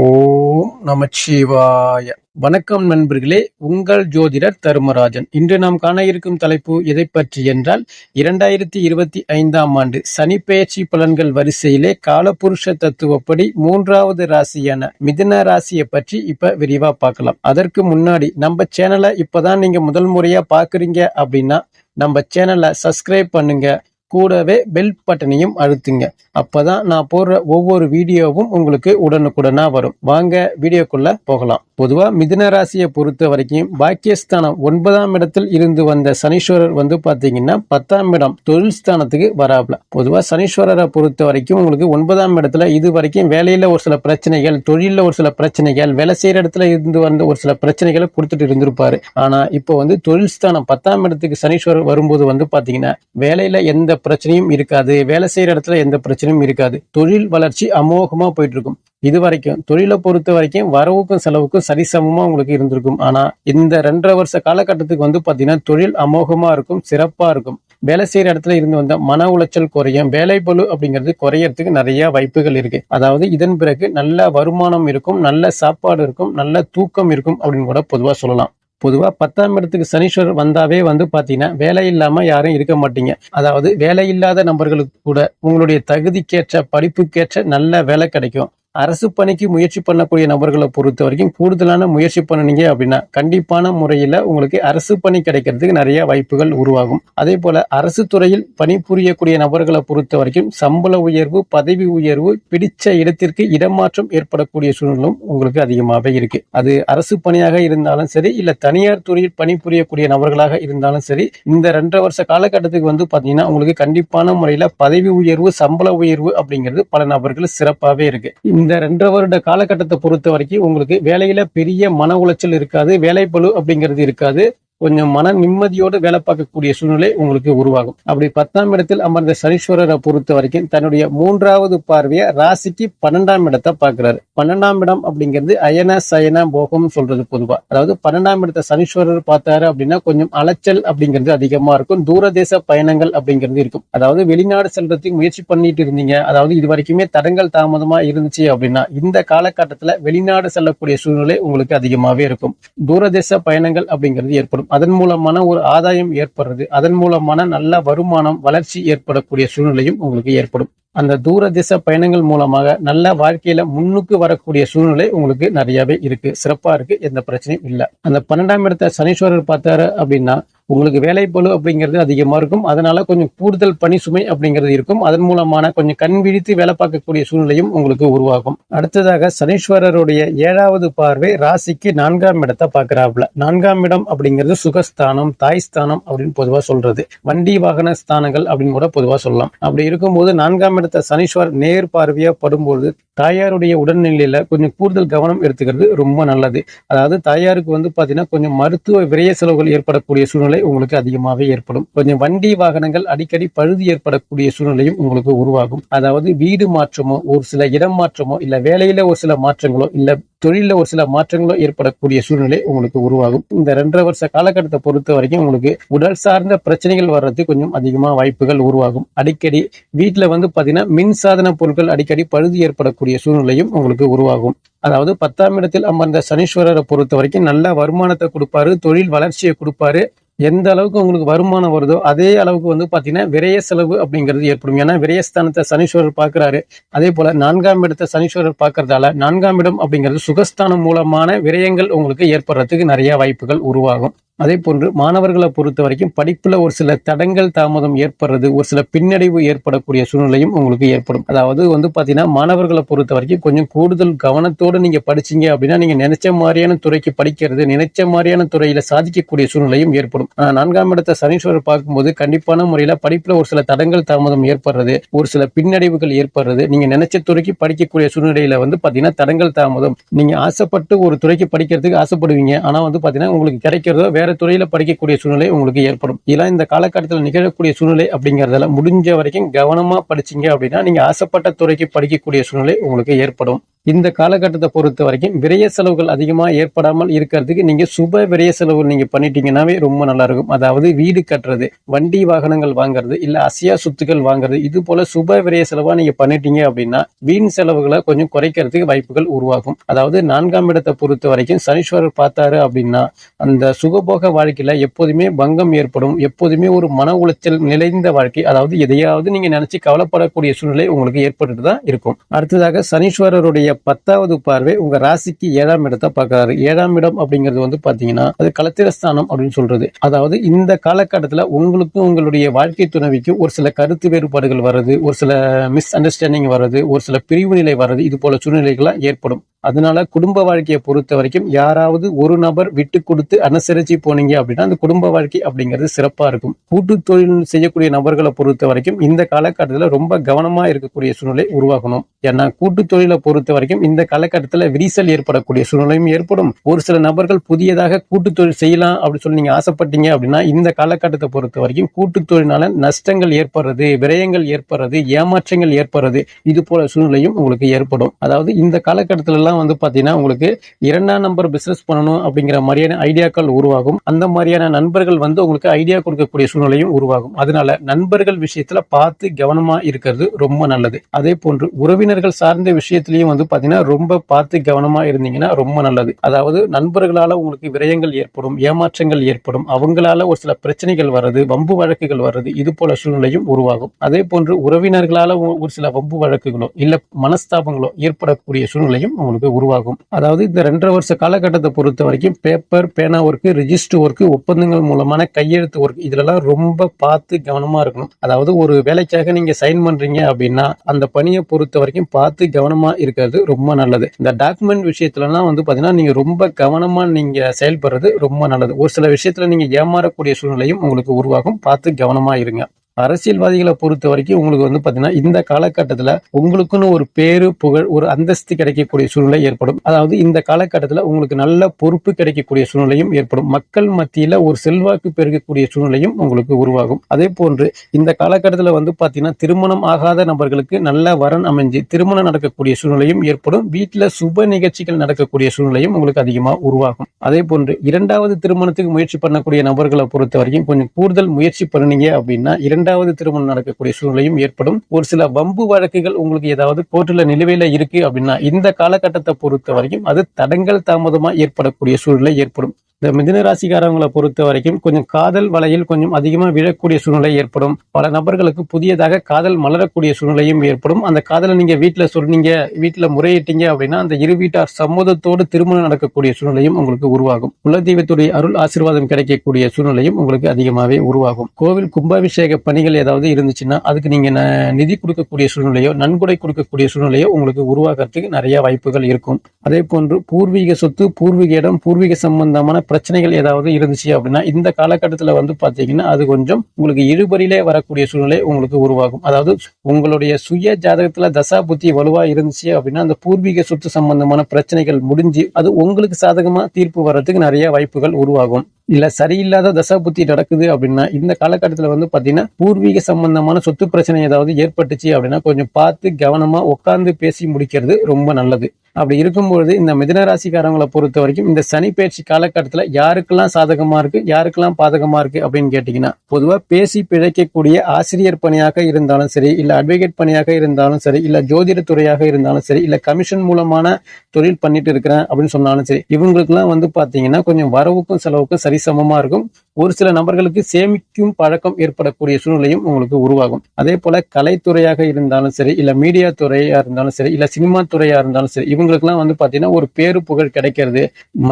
ஓம் நமச்சிவாய. வணக்கம் நண்பர்களே உங்கள் ஜோதிடர் தருமராஜன். இன்று நாம் காண இருக்கும் தலைப்பு எதை பற்றி என்றால் இரண்டாயிரத்தி இருபத்தி ஐந்தாம் ஆண்டு சனி பெயர்ச்சி பலன்கள் வரிசையிலே காலபுருஷ தத்துவப்படி மூன்றாவது ராசியான மிதுன ராசியை பற்றி இப்ப விரிவா பார்க்கலாம். அதற்கு முன்னாடி நம்ம சேனலை இப்பதான் நீங்க முதல் முறையா பாக்குறீங்க அப்படின்னா நம்ம சேனலை சப்ஸ்கிரைப் பண்ணுங்க. கூடவே பெல் பட்டனையும் அழுத்துங்க. அப்பதான் நான் போடுற ஒவ்வொரு வீடியோவும் உங்களுக்கு உடனுக்குடனா வரும். வாங்க வீடியோக்குள்ள போகலாம். பொதுவா மிதுன ராசியை பொறுத்த வரைக்கும் பாக்கியஸ்தானம் ஒன்பதாம் இடத்தில் இருந்து வந்த சனீஸ்வரர் வந்து பாத்தீங்கன்னா பத்தாம் இடம் தொழில் ஸ்தானத்துக்கு வராப்ல. பொதுவா சனீஸ்வரரை பொறுத்த வரைக்கும் உங்களுக்கு ஒன்பதாம் இடத்துல இது வரைக்கும் வேலையில ஒரு சில பிரச்சனைகள் தொழில ஒரு சில பிரச்சனைகள் வேலை செய்யற இடத்துல இருந்து வந்த ஒரு சில பிரச்சனைகளை கொடுத்துட்டு இருந்திருப்பாரு. ஆனா இப்போ வந்து தொழில் ஸ்தானம் பத்தாம் இடத்துக்கு சனீஸ்வரர் வரும்போது வந்து பாத்தீங்கன்னா வேலையில எந்த பிரச்சனையும் இருக்காது. வேலை செய்யற இடத்துல எந்த பிரச்சனையும் இருக்காது. தொழில் வளர்ச்சி அமோகமா போயிட்டு இருக்கும் இது வரைக்கும் தொழிலை பொறுத்த வரைக்கும் வரவுக்கும் செலவுக்கும் சரிசமமா உங்களுக்கு இருந்திருக்கும். ஆனா இந்த ரெண்டரை வருஷ காலகட்டத்துக்கு வந்து பாத்தீங்கன்னா தொழில் அமோகமா இருக்கும் சிறப்பா இருக்கும். வேலை செய்யற இடத்துல இருந்து வந்த மன உளைச்சல் குறையும் வேலை பளு அப்படிங்கிறது குறையறதுக்கு நிறைய வாய்ப்புகள் இருக்கு. அதாவது இதன் பிறகு நல்ல வருமானம் இருக்கும் நல்ல சாப்பாடு இருக்கும் நல்ல தூக்கம் இருக்கும் அப்படின்னு கூட பொதுவா சொல்லலாம். பொதுவாக பத்தாம் இடத்துக்கு சனீஸ்வரர் வந்தாவே வந்து பார்த்தீங்கன்னா வேலை இல்லாமல் யாரும் இருக்க மாட்டீங்க. அதாவது வேலை இல்லாத நபர்களுக்கு கூட உங்களுடைய தகுதிக்கேற்ற படிப்புக்கேற்ற நல்ல வேலை கிடைக்கும். அரசு பணிக்கு முயற்சி பண்ணக்கூடிய நபர்களை பொறுத்த வரைக்கும் கூடுதலான முயற்சி பண்ணனீங்க அப்படின்னா கண்டிப்பான முறையில உங்களுக்கு அரசு பணி கிடைக்கிறதுக்கு நிறைய வாய்ப்புகள் உருவாகும். அதே போல அரசு துறையில் பணிபுரியக்கூடிய நபர்களை பொறுத்த வரைக்கும் சம்பள உயர்வு பதவி உயர்வு பிடிச்ச இடத்திற்கு இடமாற்றம் ஏற்படக்கூடிய சூழ்நிலும் உங்களுக்கு அதிகமாகவே இருக்கு. அது அரசு பணியாக இருந்தாலும் சரி இல்ல தனியார் துறையில் பணிபுரியக்கூடிய நபர்களாக இருந்தாலும் சரி இந்த ரெண்டரை வருஷ காலகட்டத்துக்கு வந்து பாத்தீங்கன்னா உங்களுக்கு கண்டிப்பான முறையில பதவி உயர்வு சம்பள உயர்வு அப்படிங்கிறது பல நபர்கள் சிறப்பாகவே இருக்கு. இந்த ரெண்டரை வருட காலகட்டத்தை பொறுத்த வரைக்கும் உங்களுக்கு வேலையில பெரிய மன உளைச்சல் இருக்காது வேலை பளு அப்படிங்கிறது இருக்காது. கொஞ்சம் மன நிம்மதியோடு வேலை பார்க்கக்கூடிய சூழ்நிலை உங்களுக்கு உருவாகும். அப்படி பத்தாம் இடத்தில் அமர்ந்த சனீஸ்வரரை பொறுத்த வரைக்கும் தன்னுடைய மூன்றாவது பார்வையை ராசிக்கு பன்னெண்டாம் இடத்தை பார்க்கிறாரு. பன்னெண்டாம் இடம் அப்படிங்கிறது அயன சயன போகம் சொல்றது பொதுவா. அதாவது பன்னெண்டாம் இடத்தை சனீஸ்வரர் பார்த்தாரு அப்படின்னா கொஞ்சம் அலைச்சல் அப்படிங்கிறது அதிகமா இருக்கும். தூரதேச பயணங்கள் அப்படிங்கிறது இருக்கும். அதாவது வெளிநாடு செல்றதுக்கு முயற்சி பண்ணிட்டு இருந்தீங்க. அதாவது இது வரைக்குமே தடங்கள் தாமதமா இருந்துச்சு அப்படின்னா இந்த காலகட்டத்துல வெளிநாடு செல்லக்கூடிய சூழ்நிலை உங்களுக்கு அதிகமாவே இருக்கும். தூரதேச பயணங்கள் அப்படிங்கிறது ஏற்படும். அதன் மூலமான ஒரு ஆதாயம் ஏற்படுறது அதன் மூலமான நல்ல வருமானம் வளர்ச்சி ஏற்படக்கூடிய சூழ்நிலையும் உங்களுக்கு ஏற்படும். அந்த தூர திசை பயணங்கள் மூலமாக நல்ல வாழ்க்கையில முன்னுக்கு வரக்கூடிய சூழ்நிலை உங்களுக்கு நிறையவே இருக்கு. சிறப்பா இருக்கு எந்த பிரச்சனையும் இல்லை. அந்த பன்னெண்டாம் இடத்த சனீஸ்வரர் பார்த்தாரு அப்படின்னா உங்களுக்கு வேலை பளு அப்படிங்கிறது அதிகமா இருக்கும். அதனால கொஞ்சம் கூடுதல் பணி சுமை அப்படிங்கிறது இருக்கும். அதன் மூலமான கொஞ்சம் கண் விழித்து வேலை பார்க்கக்கூடிய சூழ்நிலையும் உங்களுக்கு உருவாகும். அடுத்ததாக சனீஸ்வரருடைய ஏழாவது பார்வை ராசிக்கு நான்காம் இடத்தை பார்க்குறாப்புல. நான்காம் இடம் அப்படிங்கிறது சுகஸ்தானம் தாய் ஸ்தானம் அப்படின்னு பொதுவா சொல்றது. வண்டி வாகன ஸ்தானங்கள் அப்படின்னு கூட பொதுவா சொல்லலாம். அப்படி இருக்கும்போது நான்காம் இடத்த சனீஸ்வர் நேர் பார்வையா படும்போது தாயாருடைய உடல்நிலையில கொஞ்சம் கூடுதல் கவனம் எடுத்துக்கிறது ரொம்ப நல்லது. அதாவது தாயாருக்கு வந்து பாத்தீங்கன்னா கொஞ்சம் மருத்துவ விரைய செலவுகள் ஏற்படக்கூடிய சூழ்நிலை உங்களுக்கு அதிகமாகவே ஏற்படும். கொஞ்சம் வண்டி வாகனங்கள் அடிக்கடி பழுது ஏற்படக்கூடிய சூழ்நிலையும் உங்களுக்கு உருவாகும். அதாவது வீடு மாற்றமோ ஒரு சில இடம் மாற்றமோ இல்ல வேலையில ஒரு சில மாற்றங்களோ இல்ல தொழிலில் ஒரு சில மாற்றங்களும் ஏற்படக்கூடிய சூழ்நிலை உங்களுக்கு உருவாகும். இந்த ரெண்டரை வருஷ காலகட்டத்தை பொறுத்த வரைக்கும் உங்களுக்கு உடல் சார்ந்த பிரச்சனைகள் வர்றதுக்கு கொஞ்சம் அதிகமாக வாய்ப்புகள் உருவாகும். அடிக்கடி வீட்டில் வந்து பார்த்தீங்கன்னா மின் சாதன பொருட்கள் அடிக்கடி பழுது ஏற்படக்கூடிய சூழ்நிலையும் உங்களுக்கு உருவாகும். அதாவது பத்தாம் இடத்தில் அமர்ந்த சனீஸ்வரரை பொறுத்த வரைக்கும் நல்ல வருமானத்தை கொடுப்பாரு தொழில் வளர்ச்சியை கொடுப்பாரு. எந்த அளவுக்கு உங்களுக்கு வருமானம் வருதோ அதே அளவுக்கு வந்து பாத்தீங்கன்னா விரய செலவு அப்படிங்கிறது ஏற்படும். ஏன்னா விரயஸ்தானத்தை சனீஸ்வரர் பார்க்குறாரு. அதே போல நான்காம் இடத்தை சனீஸ்வரர் பார்க்கறதால நான்காம் இடம் அப்படிங்கிறது சுகஸ்தானம் மூலமான விரயங்கள் உங்களுக்கு ஏற்படுறதுக்கு நிறைய வாய்ப்புகள் உருவாகும். அதே போன்று மாணவர்களை பொறுத்த வரைக்கும் படிப்புல ஒரு சில தடங்கள் தாமதம் ஏற்படுறது ஒரு சில பின்னடைவு ஏற்படக்கூடிய சூழ்நிலையும் உங்களுக்கு ஏற்படும். அதாவது வந்து பாத்தீங்கன்னா மாணவர்களை பொறுத்த வரைக்கும் கொஞ்சம் கூடுதல் கவனத்தோடு நீங்க படிச்சீங்க அப்படின்னா நீங்க நினைச்ச மாதிரியான துறைக்கு படிக்கிறது நினைச்ச மாதிரியான துறையில சாதிக்கக்கூடிய சூழ்நிலையும் ஏற்படும். நான்காம் இடத்த சனீஸ்வரர் பார்க்கும்போது கண்டிப்பான முறையில படிப்புல ஒரு சில தடங்கள் தாமதம் ஏற்படுறது ஒரு சில பின்னடைவுகள் ஏற்படுறது நீங்க நினைச்ச துறைக்கு படிக்கக்கூடிய சூழ்நிலையில வந்து பாத்தீங்கன்னா தடங்கள் தாமதம். நீங்க ஆசைப்பட்டு ஒரு துறைக்கு படிக்கிறதுக்கு ஆசைப்படுவீங்க. ஆனா வந்து பாத்தீங்கன்னா உங்களுக்கு கிடைக்கிறதோ வேற துறையில படிக்கக்கூடிய சூழ்நிலை உங்களுக்கு ஏற்படும். இதெல்லாம் இந்த காலகட்டத்தில் நிகழக்கூடிய சூழ்நிலை அப்படிங்கறதால முடிஞ்ச வரைக்கும் கவனமா படிச்சீங்க அப்படின்னா நீங்க ஆசைப்பட்ட துறைக்கு படிக்கக்கூடிய சூழ்நிலை உங்களுக்கு ஏற்படும். இந்த காலகட்டத்தை பொறுத்த வரைக்கும் விரய செலவுகள் அதிகமாக ஏற்படாமல் இருக்கிறதுக்கு நீங்கள் சுப விரய செலவு நீங்கள் பண்ணிட்டீங்கன்னாவே ரொம்ப நல்லா இருக்கும். அதாவது வீடு கட்டுறது வண்டி வாகனங்கள் வாங்குறது இல்லை அசையா சொத்துக்கள் வாங்குறது இது போல சுப விரைய செலவாக நீங்கள் பண்ணிட்டீங்க அப்படின்னா வீண் செலவுகளை கொஞ்சம் குறைக்கிறதுக்கு வாய்ப்புகள் உருவாகும். அதாவது நான்காம் இடத்தை பொறுத்த வரைக்கும் சனீஸ்வரர் பார்த்தாரு அப்படின்னா அந்த சுகபோக வாழ்க்கையில் எப்போதுமே பங்கம் ஏற்படும். எப்போதுமே ஒரு மன உளைச்சல் நிறைந்த வாழ்க்கை அதாவது எதையாவது நீங்கள் நினச்சி கவலைப்படக்கூடிய சூழ்நிலை உங்களுக்கு ஏற்பட்டுட்டு தான் இருக்கும். அடுத்ததாக சனீஸ்வரருடைய பத்தாவது பார்வை உங்க ராசிக்கு ஏழாம் இடத்தை பார்க்கறாரு. ஏழாம் இடம் அப்படிங்கிறது வந்து பாத்தீங்கன்னா அது கலத்திரஸ்தானம் அப்படின்னு சொல்றது. அதாவது இந்த காலகட்டத்துல உங்களுக்கும் உங்களுடைய வாழ்க்கை துணைவிக்கும் ஒரு சில கருத்து வேறுபாடுகள் வர்றது ஒரு சில மிஸ் அண்டர்ஸ்டாண்டிங் வர்றது ஒரு சில பிரிவு நிலை வர்றது இது போல சூழ்நிலைகள்லாம் ஏற்படும். அதனால குடும்ப வாழ்க்கையை பொறுத்த வரைக்கும் யாராவது ஒரு நபர் விட்டு கொடுத்து அனுசரிச்சு போனீங்க அப்படின்னா அந்த குடும்ப வாழ்க்கை அப்படிங்கிறது சிறப்பா இருக்கும். கூட்டு தொழில் செய்யக்கூடிய நபர்களை பொறுத்த வரைக்கும் இந்த காலகட்டத்தில் ரொம்ப கவனமா இருக்கக்கூடிய சூழ்நிலை உருவாகணும். ஏன்னா கூட்டு தொழிலை பொறுத்த வரைக்கும் இந்த காலகட்டத்தில் விரிசல் ஏற்படக்கூடிய சூழ்நிலையும் ஏற்படும். ஒரு சில நபர்கள் புதியதாக கூட்டு தொழில் செய்யலாம் அப்படின்னு சொல்லி நீங்க ஆசைப்பட்டீங்க அப்படின்னா இந்த காலகட்டத்தை பொறுத்த வரைக்கும் கூட்டு தொழிலால நஷ்டங்கள் ஏற்படுறது விரயங்கள் ஏற்படுறது ஏமாற்றங்கள் ஏற்படுறது இது போல சூழ்நிலையும் உங்களுக்கு ஏற்படும். அதாவது இந்த காலகட்டத்துல தான் வந்து பார்த்தீங்கன்னா உங்களுக்கு இரண்டாம் நம்பர் பிசினஸ் பண்ணணும் அப்படிங்கிற மாதிரியான ஐடியாக்கள் உருவாகும். அந்த மாதிரியான நண்பர்கள் வந்து உங்களுக்கு ஐடியா கொடுக்கக்கூடிய சூழ்நிலையும் உருவாகும். அதனால நண்பர்கள் விஷயத்துல பார்த்து கவனமா இருக்கிறது ரொம்ப நல்லது. அதே போன்று உறவினர்கள் சார்ந்த விஷயத்திலையும் வந்து பார்த்தீங்கன்னா ரொம்ப பார்த்து கவனமா இருந்தீங்கன்னா ரொம்ப நல்லது. அதாவது நண்பர்களால உங்களுக்கு விரயங்கள் ஏற்படும் ஏமாற்றங்கள் ஏற்படும் அவங்களால ஒரு சில பிரச்சனைகள் வர்றது வம்பு வழக்குகள் வர்றது இது போல சூழ்நிலையும் உருவாகும். அதே போன்று உறவினர்களால ஒரு சில வம்பு வழக்குகளோ இல்ல மனஸ்தாபங்களோ ஏற்படக்கூடிய சூழ்நிலையும் உங்களுக்கு உருவாகும். அதாவது இந்த ரெண்டரை வருஷ காலகட்டத்தை பொறுத்த வரைக்கும் பேப்பர் பேனா ஒர்க்கு ரிஜிஸ்டர் ஒர்க்கு ஒப்பந்தங்கள் மூலமான கையெழுத்து ஒர்க் இதுலலாம் ரொம்ப பார்த்து கவனமாக இருக்கணும். அதாவது ஒரு வேலைக்காக நீங்கள் சைன் பண்ணுறீங்க அப்படின்னா அந்த பணியை பொறுத்த வரைக்கும் பார்த்து கவனமாக இருக்கிறது ரொம்ப நல்லது. இந்த டாக்குமெண்ட் விஷயத்துலலாம் வந்து பார்த்தீங்கன்னா நீங்கள் ரொம்ப கவனமாக நீங்கள் செயல்படுறது ரொம்ப நல்லது. ஒரு சில விஷயத்தில் நீங்கள் ஏமாறக்கூடிய சூழ்நிலையும் உங்களுக்கு உருவாகும். பார்த்து கவனமாக இருங்க. அரசியல்வாதிகளை பொறுத்த வரைக்கும் உங்களுக்கு வந்து பாத்தீங்கன்னா இந்த காலகட்டத்துல உங்களுக்குன்னு ஒரு பேரு புகழ் ஒரு அந்தஸ்து கிடைக்கக்கூடிய சூழ்நிலை ஏற்படும். அதாவது இந்த காலகட்டத்துல உங்களுக்கு நல்ல பொறுப்பு கிடைக்கக்கூடிய சூழ்நிலையும் ஏற்படும். மக்கள் மத்தியில ஒரு செல்வாக்கு பெருகக்கூடிய சூழ்நிலையும் உங்களுக்கு உருவாகும். அதே போன்று இந்த காலகட்டத்துல வந்து பாத்தீங்கன்னா திருமணம் ஆகாத நபர்களுக்கு நல்ல வரன் அமைஞ்சு திருமணம் நடக்கக்கூடிய சூழ்நிலையும் ஏற்படும். வீட்டுல சுப நிகழ்ச்சிகள் நடக்கக்கூடிய சூழ்நிலையும் உங்களுக்கு அதிகமா உருவாகும். அதே போன்று இரண்டாவது திருமணத்துக்கு முயற்சி பண்ணக்கூடிய நபர்களை பொறுத்த வரைக்கும் கொஞ்சம் கூடுதல் முயற்சி பண்ணுனீங்க அப்படின்னா இரண்டாவது திருமணம் நடக்கக்கூடிய சூழ்நிலையும் ஏற்படும். ஒரு சில வம்பு வழக்குகள் உங்களுக்கு ஏதாவது கோர்ட்டில் நிலுவையில இருக்கு அப்படின்னா இந்த காலகட்டத்தை பொறுத்த வரைக்கும் அது தடங்கள் தாமதமா ஏற்படக்கூடிய சூழ்நிலை ஏற்படும். இந்த மிதுன ராசிக்காரவங்களை பொறுத்த வரைக்கும் கொஞ்சம் காதல் வலையில் கொஞ்சம் அதிகமா விழக்கூடிய சூழ்நிலை ஏற்படும். பல நபர்களுக்கு புதியதாக காதல் மலரக்கூடிய சூழ்நிலையும் ஏற்படும். அந்த காதலை நீங்க வீட்டில் சொன்னீங்க வீட்டில் முறையிட்டீங்க அப்படின்னா அந்த இரு வீட்டார் சம்மதத்தோடு திருமணம் நடக்கக்கூடிய சூழ்நிலையும் உங்களுக்கு உருவாகும். குலதெய்வத்துடைய அருள் ஆசீர்வாதம் கிடைக்கக்கூடிய சூழ்நிலையும் உங்களுக்கு அதிகமாகவே உருவாகும். கோவில் கும்பாபிஷேக பணிகள் ஏதாவது இருந்துச்சுன்னா அதுக்கு நீங்க ந- நிதி கொடுக்கக்கூடிய சூழ்நிலையோ நன்கொடை கொடுக்கக்கூடிய சூழ்நிலையோ உங்களுக்கு உருவாகிறதுக்கு நிறைய வாய்ப்புகள் இருக்கும். அதே போன்று பூர்வீக சொத்து பூர்வீக இடம் பூர்வீக சம்பந்தமான பிரச்சனைகள் ஏதாவது இருந்துச்சு அப்படின்னா இந்த காலகட்டத்தில் வந்து பார்த்தீங்கன்னா அது கொஞ்சம் உங்களுக்கு இழுபறியிலே வரக்கூடிய சூழ்நிலை உங்களுக்கு உருவாகும். அதாவது உங்களுடைய சுய ஜாதகத்தில் தசா புத்தி வலுவா இருந்துச்சு அப்படின்னா அந்த பூர்வீக சொத்து சம்பந்தமான பிரச்சனைகள் முடிஞ்சு அது உங்களுக்கு சாதகமாக தீர்ப்பு வர்றதுக்கு நிறைய வாய்ப்புகள் உருவாகும். இல்ல சரியில்லாத தசா புத்தி நடக்குது அப்படின்னா இந்த காலகட்டத்துல வந்து பாத்தீங்கன்னா பூர்வீக சம்பந்தமான சொத்து பிரச்சனை ஏதாவது ஏற்பட்டுச்சு அப்படின்னா கொஞ்சம் பார்த்து கவனமா உட்கார்ந்து பேசி முடிக்கிறது ரொம்ப நல்லது. அப்படி இருக்கும்பொழுது இந்த மிதன ராசிக்காரங்களை பொறுத்த வரைக்கும் இந்த சனி பயிற்சி காலகட்டத்துல யாருக்கெல்லாம் சாதகமா இருக்கு யாருக்கெல்லாம் பாதகமா இருக்கு அப்படின்னு கேட்டீங்கன்னா பொதுவா பேசி பிழைக்கக்கூடிய ஆசிரியர் பணியாக இருந்தாலும் சரி இல்ல அட்வொகேட் பணியாக இருந்தாலும் சரி இல்ல ஜோதிடத்துறையாக இருந்தாலும் சரி இல்ல கமிஷன் மூலமான தொழில் பண்ணிட்டு இருக்கிறேன் அப்படின்னு சொன்னாலும் சரி இவங்களுக்குலாம் வந்து பாத்தீங்கன்னா கொஞ்சம் வரவுக்கும் செலவுக்கும் சரிசமமா இருக்கும். ஒரு சில நபர்களுக்கு சேமிக்கும் பழக்கம் ஏற்படக்கூடிய சூழ்நிலையும் உங்களுக்கு உருவாகும். அதே போல கலைத்துறையாக இருந்தாலும் சரி இல்ல மீடியா துறையா இருந்தாலும் சரி இல்ல சினிமா துறையா இருந்தாலும் சரி இவங்களுக்குலாம் வந்து பாத்தீங்கன்னா ஒரு பேரு புகழ் கிடைக்கிறது.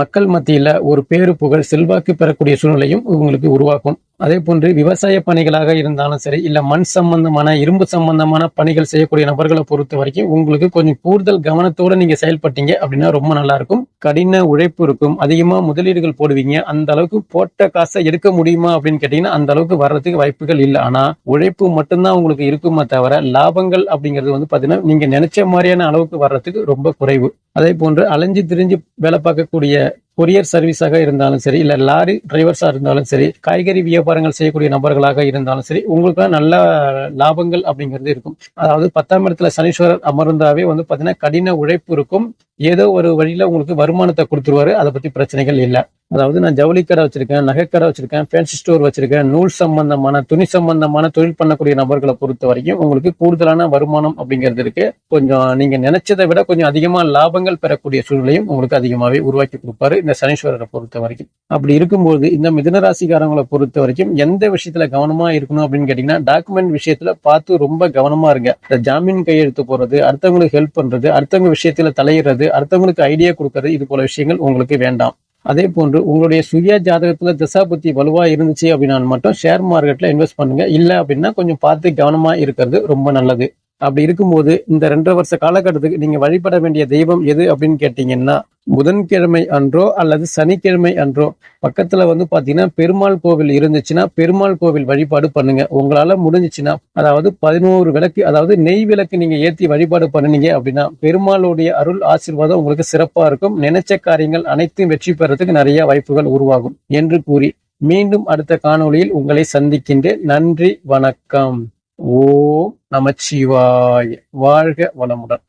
மக்கள் மத்தியில ஒரு பேரு புகழ் செல்வாக்கு பெறக்கூடிய சூழ்நிலையும் உங்களுக்கு உருவாக்கும் அதே போன்று விவசாய பணிகளாக இருந்தாலும் சரி இல்லை மண் சம்பந்தமான இரும்பு சம்பந்தமான பணிகள் செய்யக்கூடிய நபர்களை பொறுத்த வரைக்கும் உங்களுக்கு கொஞ்சம் கூடுதல் கவனத்தோட நீங்க செயல்பட்டீங்க அப்படின்னா ரொம்ப நல்லா இருக்கும். கடின உழைப்பு இருக்கும். அதிகமா முதலீடுகள் போடுவீங்க. அந்த அளவுக்கு போட்ட காசை எடுக்க முடியுமா அப்படின்னு கேட்டீங்கன்னா அந்த அளவுக்கு வர்றதுக்கு வாய்ப்புகள் இல்லை. ஆனா உழைப்பு மட்டும்தான் உங்களுக்கு இருக்குமே தவிர லாபங்கள் அப்படிங்கிறது வந்து பாத்தீங்கன்னா நீங்க நினைச்ச மாதிரியான அளவுக்கு வர்றதுக்கு ரொம்ப குறைவு. அதே போன்று அலைஞ்சு திரிஞ்சு வேலை பார்க்கக்கூடிய கொரியர் சர்வீஸாக இருந்தாலும் சரி இல்ல லாரி டிரைவர்ஸா இருந்தாலும் சரி காய்கறி வியாபாரங்கள் செய்யக்கூடிய நபர்களாக இருந்தாலும் சரி உங்களுக்கு நல்ல லாபங்கள் அப்படிங்கிறது இருக்கும். அதாவது பத்தாம் இடத்துல சனீஸ்வரர் அமர்ந்தாவே வந்து பாத்தீங்கன்னா கடின உழைப்பு இருக்கும். ஏதோ ஒரு வழியில உங்களுக்கு வருமானத்தை கொடுத்துருவாரு. அதை பத்தி பிரச்சனைகள் இல்லை. அதாவது நான் ஜவுளி கடை வச்சிருக்கேன் நகைக்கடை வச்சிருக்கேன் ஃபேன்சி ஸ்டோர் வச்சிருக்கேன் நூல் சம்பந்தமான துணி சம்பந்தமான தொழில் பண்ணக்கூடிய நபர்களை பொறுத்த வரைக்கும் உங்களுக்கு கூடுதலான வருமானம் அப்படிங்கிறது இருக்கு. கொஞ்சம் நீங்க நினைச்சதை விட கொஞ்சம் அதிகமா லாபங்கள் பெறக்கூடிய சூழ்நிலையும் உங்களுக்கு அதிகமாகவே உருவாக்கி கொடுப்பாரு இந்த சனீஸ்வரரை பொறுத்த வரைக்கும். அப்படி இருக்கும்போது இந்த மிதனராசிக்காரங்களை பொறுத்த வரைக்கும் எந்த விஷயத்துல கவனமா இருக்கணும் அப்படின்னு கேட்டீங்கன்னா டாக்குமெண்ட் விஷயத்துல பார்த்து ரொம்ப கவனமா இருங்க. இந்த ஜாமீன் கையெழுத்து போறது அடுத்தவங்களுக்கு ஹெல்ப் பண்றது அடுத்தவங்க விஷயத்துல தலையிடுறது அடுத்தவங்களுக்கு ஐடியா கொடுக்கறது இது போல விஷயங்கள் உங்களுக்கு வேண்டாம். அதே போன்று உங்களுடைய சுய ஜாதகத்துல தசாபுத்தி வலுவா இருந்துச்சு அப்படின்னா மட்டும் ஷேர் மார்க்கெட்ல இன்வெஸ்ட் பண்ணுங்க. இல்ல அப்படின்னா கொஞ்சம் பார்த்து கவனமா இருக்கிறது ரொம்ப நல்லது. அப்படி இருக்கும்போது இந்த ரெண்டரை வருஷ காலகட்டத்துக்கு நீங்க வழிபட வேண்டிய தெய்வம் எது அப்படின்னு கேட்டீங்கன்னா புதன்கிழமை அன்றோ அல்லது சனிக்கிழமை அன்றோ பக்கத்துல வந்து பாத்தீங்கன்னா பெருமாள் கோவில் இருந்துச்சுன்னா பெருமாள் கோவில் வழிபாடு பண்ணுங்க. உங்களால முடிஞ்சிச்சுன்னா அதாவது பதினோரு விளக்கு அதாவது நெய் விளக்கு நீங்க ஏத்தி வழிபாடு பண்ணுனீங்க அப்படின்னா பெருமாளுடைய அருள் ஆசீர்வாதம் உங்களுக்கு சிறப்பா இருக்கும். நினைச்ச காரியங்கள் அனைத்தும் வெற்றி பெறதுக்கு நிறைய வாய்ப்புகள் உருவாகும் என்று கூறி மீண்டும் அடுத்த காணொளியில் உங்களை சந்திக்கின்றேன். நன்றி வணக்கம். ஓம் நமச்சிவாய. வாழ்க வளமுடன்.